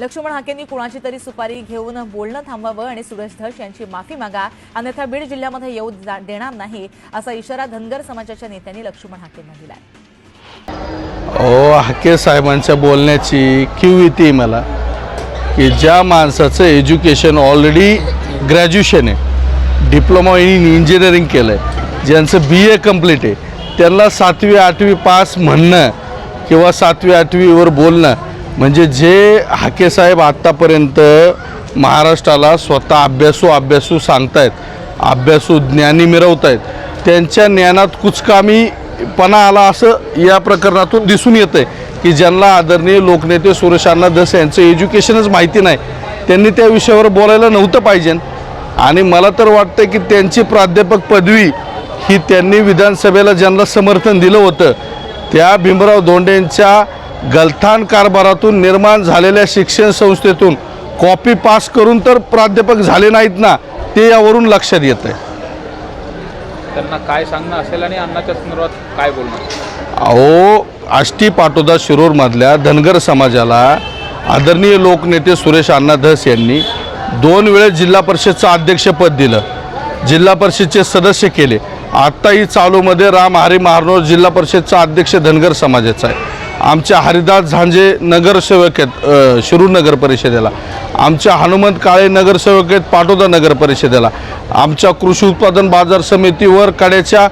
लक्ष्मण हाकेंनी कुणाची तरी सुपारी घेऊन बोलणं थांबवावं आणि सुरेश धस यांची माफी मागा. अन्यथा बीड जिल्ह्यामध्ये येऊ जा- देणार नाही असा इशारा धनगर समाजाच्या नेत्यांनी लक्ष्मण हाकेंना दिलाय. ओ हाके साहेबांच्या बोलण्याची क्यू येते मला की ज्या माणसाचं एज्युकेशन ऑलरेडी ग्रॅज्युएशन आहे डिप्लोमा इन इंजिनिअरिंग केलं आहे ज्यांचं बी ए कंप्लीट आहे त्यांना सातवी आठवी पास म्हणणं किंवा सातवी आठवीवर बोलणं म्हणजे जे हाके साहेब आत्तापर्यंत महाराष्ट्राला स्वतः अभ्यासू अभ्यासू सांगतायत अभ्यासू ज्ञानी मिरवतायत त्यांच्या ज्ञानात कुचकामीपणा आला असं या प्रकरणातून दिसून येतं आहे की ज्यांना आदरणीय लोकनेते सुरेश अण्णा दस यांचं एज्युकेशनच माहिती नाही त्यांनी त्या विषयावर बोलायला नव्हतं पाहिजे. आणि मला तर वाटतं की त्यांची प्राध्यापक पदवी ही त्यांनी विधानसभेला ज्यांना समर्थन दिलं होतं त्या भीमराव धोंडेंच्या गलथान कारभारातून निर्माण झालेल्या शिक्षण संस्थेतून कॉपी पास करून तर प्राध्यापक झाले नाहीत ना ते यावरून लक्षात येतं आहे. त्यांना काय सांगणं असेल आणि अन्नाच्या संदर्भात काय बोलणं अहो आष्टी पाटोदा शिरूरमधल्या धनगर समाजाला आदरणीय लोकनेते सुरेश अण्णा धस यांनी दोन वेळेस जिल्हा परिषदचं अध्यक्षपद दिलं. जिल्हा परिषदचे सदस्य केले. आत्ताही चालूमध्ये राम हरी महारनोर जिल्हा परिषदचा अध्यक्ष धनगर समाजाचा आहे. आमच्या हरिदास झांजे नगरसेवक आहेत शिरूर नगर परिषदेला. आमच्या हनुमंत काळे नगरसेवक आहेत पाटोदा नगर परिषदेला. आमच्या कृषी उत्पादन बाजार समितीवर कड्याच्या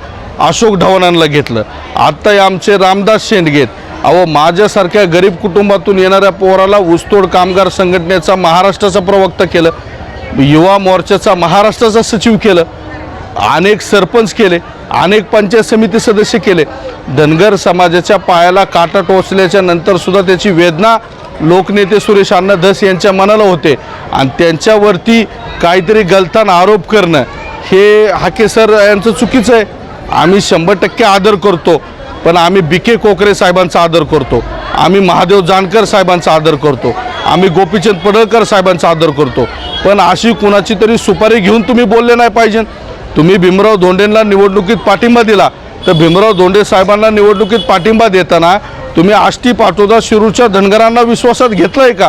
अशोक ढवणांना घेतलं. आत्ताही आमचे रामदास शेंडगेत अहो माझ्यासारख्या गरीब कुटुंबातून येणाऱ्या पोराला ऊसतोड कामगार संघटनेचा महाराष्ट्राचा प्रवक्ता केलं युवा मोर्चाचा महाराष्ट्राचा सचिव केलं अनेक सरपंच केले. अनेक पंचायत समिती सदस्य केले. धनगर समाजाच्या पायाला काटा टोचल्याच्या नंतरसुद्धा त्याची वेदना लोकनेते सुरेश अण्णा धस यांच्या मनाला होते. आणि त्यांच्यावरती काहीतरी गलतान आरोप करणं हे हाके सर यांचं चुकीचं आहे. आम्ही शंभर टक्के आदर करतो पण आम्ही बी के कोकरे साहेबांचा आदर करतो. आम्ही महादेव जानकर साहेबांचा आदर करतो. आम्ही गोपीचंद पडळकर साहेबांचा आदर करतो. पण अशी कुणाची तरी सुपारी घेऊन तुम्ही बोलले नाही पाहिजे. तुम्ही भीमराव धोंडेंना निवडणुकीत पाठिंबा दिला तर भीमराव धोंडे साहेबांना निवडणुकीत पाठिंबा देताना तुम्ही आष्टी पाठोदा शिरूरच्या धनगरांना विश्वासात घेतलं आहे का?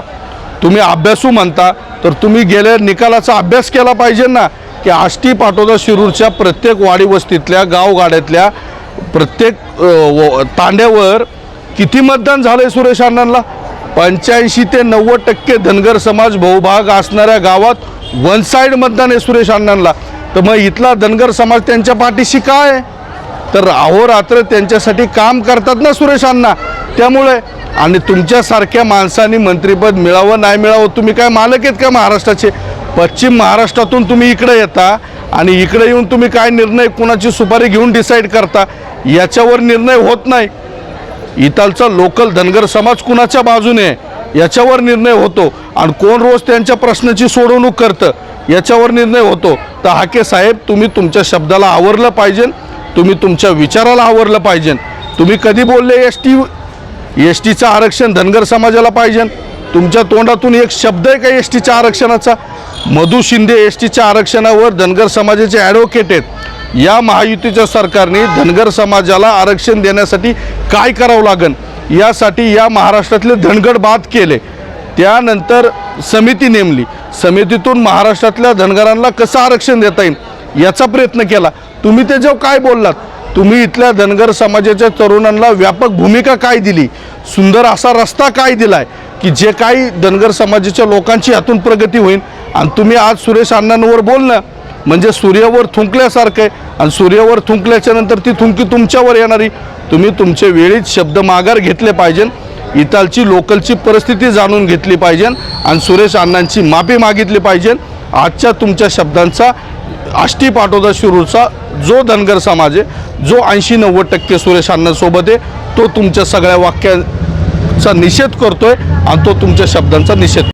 तुम्ही अभ्यासू म्हणता तर तुम्ही गेल्या निकालाचा अभ्यास केला पाहिजे ना की आष्टी पाठोदा शिरूरच्या प्रत्येक वाडी वस्तीतल्या गावगाड्यातल्या प्रत्येक व- तांड्यावर किती मतदान झालं आहे सुरेश अण्णांना? पंच्याऐंशी ते नव्वद टक्के धनगर समाज बहुभाग असणाऱ्या गावात वन साईड मतदान आहे सुरेश अण्णांना. तर मग इथला धनगर समाज त्यांच्या पाठीशी काय? आहे? तर अहोरात्र त्यांच्यासाठी काम करतात ना सुरेशांना. त्यामुळे आणि तुमच्यासारख्या माणसांनी मंत्रिपद मिळावं नाही मिळावं तुम्ही काय मालक आहेत का महाराष्ट्राचे? पश्चिम महाराष्ट्रातून तुम्ही इकडे येता आणि इकडे येऊन तुम्ही काय निर्णय कुणाची सुपारी घेऊन डिसाईड करता? याच्यावर निर्णय होत नाही. इथालचा लोकल धनगर समाज कुणाच्या बाजूने आहे? याच्यावर निर्णय होतो. आणि कोण रोज त्यांच्या प्रश्नाची सोडवणूक करतं? याच्यावर निर्णय होतो. तर हाके साहेब तुम्ही तुमच्या शब्दाला आवरलं पाहिजे तुम्ही तुमच्या विचाराला आवरलं पाहिजे. तुम्ही कधी बोलले एस टी एस टीचं आरक्षण धनगर समाजाला पाहिजे? तुमच्या तोंडातून एक शब्द आहे का एस टीच्या आरक्षणाचा? मधु शिंदे एस टीच्या आरक्षणावर धनगर समाजाचे ॲडव्होकेट आहेत. या महायुतीच्या सरकारने धनगर समाजाला आरक्षण देण्यासाठी काय करावं लागेल यासाठी या महाराष्ट्रातले धनगड बाद केले. त्यानंतर समिती नेमली. समितीतून महाराष्ट्रातल्या धनगरांना कसं आरक्षण देता येईल याचा प्रयत्न केला. तुम्ही त्याच्यावर काय बोललात? तुम्ही इथल्या धनगर समाजाच्या तरुणांना व्यापक भूमिका काय दिली? सुंदर असा रस्ता काय दिलाय की जे काही धनगर समाजाच्या लोकांची यातून प्रगती होईल? आणि तुम्ही आज सुरेश अण्णांवर बोलणं म्हणजे सूर्यावर थुंकल्यासारखं आहे. आणि सूर्यावर थुंकल्याच्या नंतर ती थुंकी तुमच्यावर येणारी. तुम्ही तुमचे वेळीच शब्द माघार घेतले पाहिजे इथालची लोकलची परिस्थिती जाणून घेतली पाहिजे आणि सुरेश अण्णांची माफी मागितली पाहिजे. आजच्या तुमच्या शब्दांचा आष्टी पाठोदा शिरूरचा जो धनगर समाज आहे जो ऐंशी नव्वद टक्के सुरेश अण्णांसोबत आहे तो तुमच्या सगळ्या वाक्यांचा निषेध करतोय आणि तो तुमच्या शब्दांचा निषेध